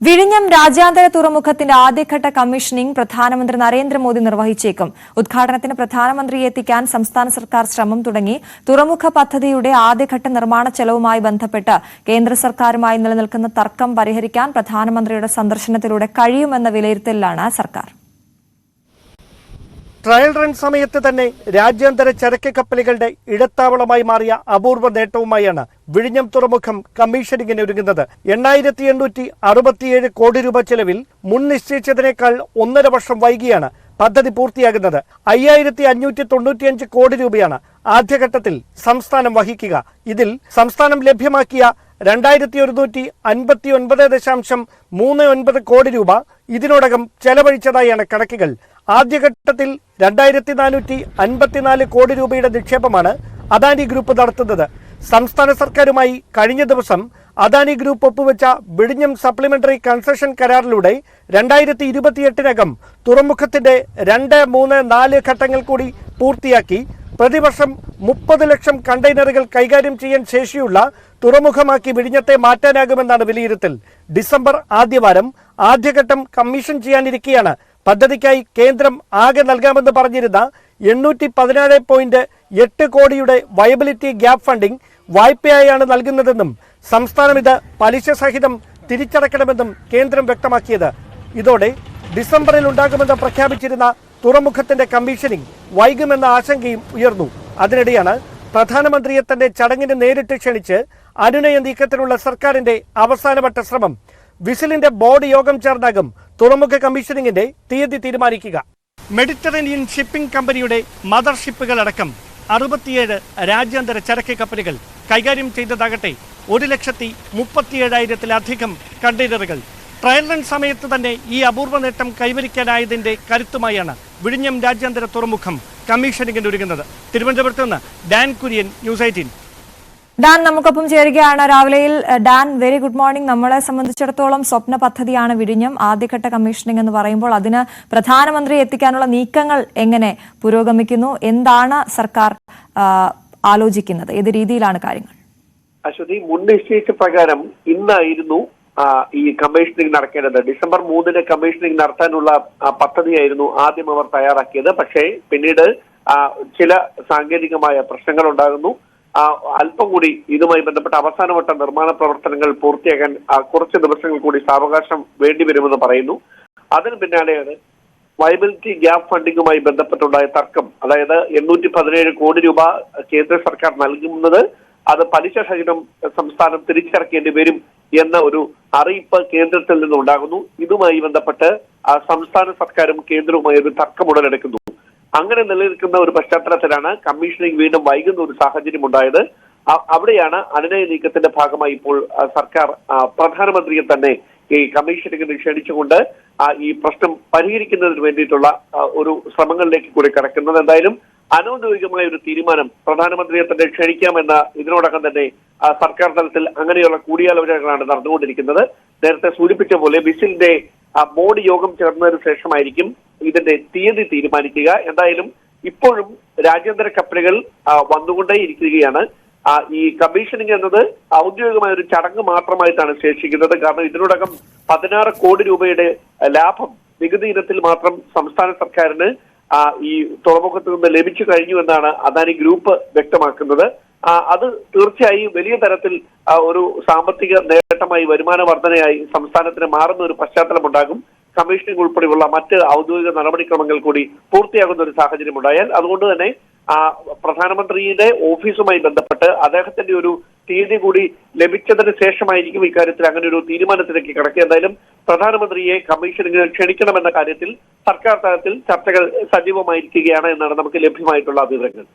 വിഴിഞ്ഞം രാജ്യാന്തര തുറമുഖത്തിന്റെ ആദ്യഘട്ട കമ്മീഷനിംഗ് പ്രധാനമന്ത്രി നരേന്ദ്രമോദി നിർവഹിച്ചേക്കും. ഉദ്ഘാടനത്തിന് പ്രധാനമന്ത്രിയെ എത്തിക്കാൻ സംസ്ഥാന സർക്കാർ ശ്രമം തുടങ്ങി. തുറമുഖ പദ്ധതിയുടെ ആദ്യഘട്ട നിർമ്മാണ ചെലവുമായി ബന്ധപ്പെട്ട് കേന്ദ്ര സർക്കാരുമായി നിലനിൽക്കുന്ന തർക്കം പരിഹരിക്കാൻ പ്രധാനമന്ത്രിയുടെ സന്ദർശനത്തിലൂടെ കഴിയുമെന്ന വിലയിരുത്തലിലാണ് സർക്കാർ. ട്രയൽ റൺ സമയത്ത് തന്നെ രാജ്യാന്തര ചരക്ക് കപ്പലുകളുടെ ഇടത്താവളമായി മാറിയ അപൂർവ നേട്ടവുമായാണ് വിഴിഞ്ഞം തുറമുഖം കമ്മീഷനിങ്ങിന് ഒരുങ്ങുന്നത്. എണ്ണായിരത്തി എണ്ണൂറ്റി അറുപത്തിയേഴ് കോടി രൂപ ചെലവിൽ മുൻ നിശ്ചയിച്ചതിനേക്കാൾ ഒന്നര വർഷം വൈകിയാണ് പദ്ധതി പൂർത്തിയാകുന്നത്. അയ്യായിരത്തി അഞ്ഞൂറ്റി തൊണ്ണൂറ്റിയഞ്ച് കോടി രൂപയാണ് ആദ്യഘട്ടത്തിൽ സംസ്ഥാനം വഹിക്കുക. ഇതിൽ സംസ്ഥാനം ലഭ്യമാക്കിയ രണ്ടായിരത്തി ഒരുന്നൂറ്റി അൻപത്തി ഒൻപത് ദശാംശം മൂന്ന് ഒൻപത് കോടി രൂപ ഇതിനോടകം ചെലവഴിച്ചതായാണ് കണക്കുകൾ. ആദ്യഘട്ടത്തിൽ രണ്ടായിരത്തി നാനൂറ്റി അൻപത്തിനാല് കോടി രൂപയുടെ നിക്ഷേപമാണ് അദാനി ഗ്രൂപ്പ് നടത്തുന്നത്. സംസ്ഥാന സർക്കാരുമായി കഴിഞ്ഞ ദിവസം അദാനി ഗ്രൂപ്പ് ഒപ്പുവെച്ച വിഴിഞ്ഞം സപ്ലിമെന്ററി കൺസെഷൻ കരാറിലൂടെ രണ്ടായിരത്തി ഇരുപത്തിയെട്ടിനകം തുറമുഖത്തിന്റെ രണ്ട് മൂന്ന് നാല് ഘട്ടങ്ങൾ കൂടി പൂർത്തിയാക്കി പ്രതിവർഷം മുപ്പത് ലക്ഷം കണ്ടെയ്നറുകൾ കൈകാര്യം ചെയ്യാൻ ശേഷിയുള്ള തുറമുഖമാക്കി വിഴിഞ്ഞത്തെ മാറ്റാനാകുമെന്നാണ് വിലയിരുത്തൽ. ഡിസംബർ ആദ്യവാരം ആദ്യഘട്ടം കമ്മീഷൻ ചെയ്യാനിരിക്കെയാണ് പദ്ധതിക്കായി കേന്ദ്രം ആകെ നൽകാമെന്ന് പറഞ്ഞിരുന്ന എണ്ണൂറ്റി പതിനാറ് പോയിന്റ് എട്ട് കോടിയുടെ വയബിലിറ്റി ഗ്യാപ് ഫണ്ടിംഗ് വായ്പയായാണ് നൽകുന്നതെന്നും സംസ്ഥാനം ഇത് പലിശ സഹിതം തിരിച്ചടക്കണമെന്നും കേന്ദ്രം വ്യക്തമാക്കിയത്. ഇതോടെ ഡിസംബറിൽ ഉണ്ടാകുമെന്ന് പ്രഖ്യാപിച്ചിരുന്ന തുറമുഖത്തിന്റെ കമ്മീഷനിംഗ് വൈകുമെന്ന ആശങ്കയും ഉയർന്നു. അതിനിടെയാണ് പ്രധാനമന്ത്രിയെ തന്റെ ചടങ്ങിന് നേരിട്ട് ക്ഷണിച്ച് അനുനയ നീക്കത്തിനുള്ള സർക്കാരിന്റെ അവസാനവട്ട ശ്രമം. വിസിലിന്റെ ബോർഡ് യോഗം ചേർന്നാകും തുറമുഖ കമ്മീഷനിങ്ങിന്റെ തീയതി തീരുമാനിക്കുക. മെഡിറ്ററേനിയൻ ഷിപ്പിംഗ് കമ്പനിയുടെ മദർഷിപ്പുകളടക്കം അറുപത്തിയേഴ് രാജ്യാന്തര ചരക്ക് കപ്പലുകൾ കൈകാര്യം ചെയ്തതാകട്ടെ ഒരു ലക്ഷത്തി മുപ്പത്തിയേഴായിരത്തിലധികം കണ്ടെയ്നറുകൾ. ട്രയൽ റൺ സമയത്ത് തന്നെ ഈ അപൂർവ നേട്ടം കൈവരിക്കാനായതിന്റെ കരുത്തുമായാണ് വിഴിഞ്ഞം രാജ്യാന്തര തുറമുഖം കമ്മീഷനിങ്ങിന് ഒരുങ്ങുന്നത് തിരുവനന്തപുരത്ത് നിന്ന് Dan Kurian news eighteen. Dan നമുക്കൊപ്പം ചേരുകയാണ്. രാവിലെയിൽ ഡാൻ വെരി ഗുഡ് മോർണിംഗ്. നമ്മളെ സംബന്ധിച്ചിടത്തോളം സ്വപ്ന പദ്ധതിയാണ് വിഴിഞ്ഞം. ആദ്യഘട്ട കമ്മീഷനിങ് എന്ന് പറയുമ്പോൾ അതിന് പ്രധാനമന്ത്രി എത്തിക്കാനുള്ള നീക്കങ്ങൾ എങ്ങനെ പുരോഗമിക്കുന്നു? എന്താണ് സർക്കാർ ആലോചിക്കുന്നത്? ഏത് രീതിയിലാണ് കാര്യങ്ങൾ? അശ്വതി മുൻ നിശ്ചയിച്ച പ്രകാരം ഇന്നായിരുന്നു ഈ കമ്മീഷനിങ് നടക്കേണ്ടത്. ഡിസംബർ മൂന്നിന് കമ്മീഷനിങ് നടത്താനുള്ള പദ്ധതിയായിരുന്നു ആദ്യം അവർ തയ്യാറാക്കിയത്. പക്ഷേ പിന്നീട് ചില സാങ്കേതികമായ പ്രശ്നങ്ങൾ ഉണ്ടാകുന്നു അല്പം കൂടി ഇതുമായി ബന്ധപ്പെട്ട അവസാനവട്ട നിർമ്മാണ പ്രവർത്തനങ്ങൾ പൂർത്തിയാക്കാൻ കുറച്ച് ദിവസങ്ങൾ കൂടി സാവകാശം വേണ്ടിവരുമെന്ന് പറയുന്നു. അതിന് പിന്നാലെയാണ് വയബിലിറ്റി ഗ്യാപ് ഫണ്ടിങ്ങുമായി ബന്ധപ്പെട്ടുണ്ടായ തർക്കം. അതായത് എണ്ണൂറ്റി പതിനേഴ് കോടി രൂപ കേന്ദ്ര സർക്കാർ നൽകുന്നത് അത് പലിശ സഹിതം സംസ്ഥാനം തിരിച്ചടക്കേണ്ടി വരും എന്ന ഒരു അറിയിപ്പ് കേന്ദ്രത്തിൽ നിന്നുണ്ടാകുന്നു. ഇതുമായി ബന്ധപ്പെട്ട് സംസ്ഥാന സർക്കാരും കേന്ദ്രവുമായി ഒരു തർക്കം ഉടലെടുക്കുന്നു. അങ്ങനെ നിലനിൽക്കുന്ന ഒരു പശ്ചാത്തലത്തിലാണ് കമ്മീഷനിങ് വീണ്ടും വൈകുന്ന ഒരു സാഹചര്യം ഉണ്ടായത് അവിടെയാണ് അനുനയ നീക്കത്തിന്റെ ഭാഗമായി ഇപ്പോൾ സർക്കാർ പ്രധാനമന്ത്രിയെ തന്നെ ഈ കമ്മീഷനിങ്ങിന് ക്ഷണിച്ചുകൊണ്ട് ഈ പ്രശ്നം പരിഹരിക്കുന്നതിന് വേണ്ടിയിട്ടുള്ള ഒരു ശ്രമങ്ങളിലേക്ക് കൂടി കടക്കുന്നത്. എന്തായാലും അനൌദ്യോഗികമായ ഒരു തീരുമാനം പ്രധാനമന്ത്രിയെ തന്നെ ക്ഷണിക്കാമെന്ന ഇതിനോടകം തന്നെ സർക്കാർ തലത്തിൽ അങ്ങനെയുള്ള കൂടിയാലോചനകളാണ് നടന്നുകൊണ്ടിരിക്കുന്നത്. നേരത്തെ സൂചിപ്പിച്ച പോലെ ബിസിലിന്റെ ബോർഡ് യോഗം ചേർന്നതിന് ശേഷമായിരിക്കും ഇതിന്റെ തീയതി തീരുമാനിക്കുക. എന്തായാലും ഇപ്പോഴും രാജ്യാന്തര കപ്പലുകൾ വന്നുകൊണ്ടേ ഇരിക്കുകയാണ് ഈ കമ്മീഷനിങ് എന്നത് ഔദ്യോഗികമായ ഒരു ചടങ്ങ് മാത്രമായിട്ടാണ് ശേഷിക്കുന്നത്. കാരണം ഇതിനോടകം പതിനാറ് കോടി രൂപയുടെ ലാഭം നികുതി ഇനത്തിൽ മാത്രം സംസ്ഥാന സർക്കാരിന് ഈ തുറമുഖത്ത് നിന്ന് ലഭിച്ചു കഴിഞ്ഞു എന്നാണ് അദാനി ഗ്രൂപ്പ് വ്യക്തമാക്കുന്നത്. അത് തീർച്ചയായും വലിയ തരത്തിൽ ഒരു സാമ്പത്തിക നേട്ടമായി വരുമാന വർധനയായി സംസ്ഥാനത്തിന് മാറുന്ന ഒരു പശ്ചാത്തലമുണ്ടാകും. കമ്മീഷനിംഗ് ഉൾപ്പെടെയുള്ള മറ്റ് ഔദ്യോഗിക നടപടിക്രമങ്ങൾ കൂടി പൂർത്തിയാകുന്ന ഒരു സാഹചര്യം ഉണ്ടായാൽ അതുകൊണ്ട് തന്നെ പ്രധാനമന്ത്രിയുടെ ഓഫീസുമായി ബന്ധപ്പെട്ട് അദ്ദേഹത്തിന്റെ ഒരു തീയതി കൂടി ലഭിച്ചതിന് ശേഷമായിരിക്കും ഇക്കാര്യത്തിൽ അങ്ങനെ ഒരു തീരുമാനത്തിലേക്ക് കിടക്കുക. എന്തായാലും പ്രധാനമന്ത്രിയെ കമ്മീഷനിങ്ങിന് ക്ഷണിക്കണമെന്ന കാര്യത്തിൽ സർക്കാർ തലത്തിൽ ചർച്ചകൾ സജീവമായിരിക്കുകയാണ് എന്നാണ് നമുക്ക് ലഭ്യമായിട്ടുള്ള വിവരങ്ങൾ.